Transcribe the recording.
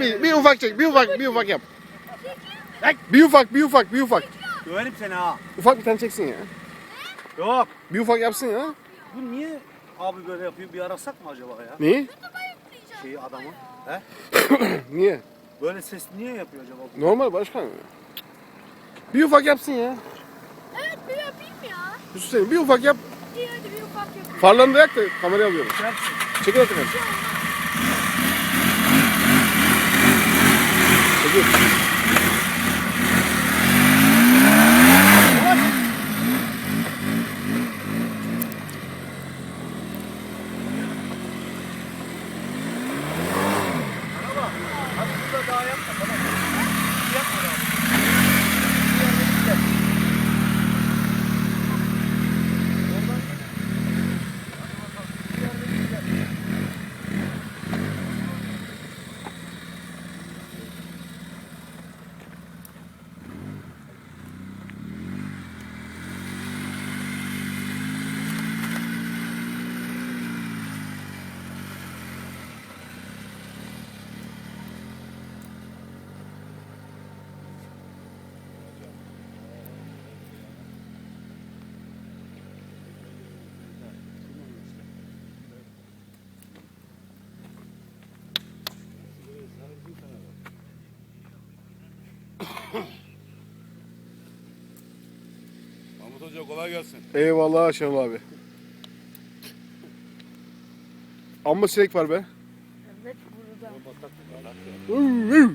Bir, bir ufak çek, bir ufak, bir ufak yap. Bir ufak, bir ufak, bir ufak. Döverim seni ha. Ufak bir tane çeksin ya. Yok. Bir ufak yapsın ya. Bu niye abi böyle yapıyor? Bir arasak mı acaba ya? Neyi? Şeyi adamı. He? Niye? Böyle ses niye yapıyor acaba? bu? Normal başkan. Bir ufak yapsın ya. Evet bir yapayım ya. Yusuf Selim bir ufak yap. İyi hadi bir ufak yapayım. Farlarını da yak da kameraya alıyorum. Serpsin. Çekil artık. Çekil. Mahmut Hoca kolay gelsin. Eyvallah Şenol abi. Amma sinek var be. Evet burada.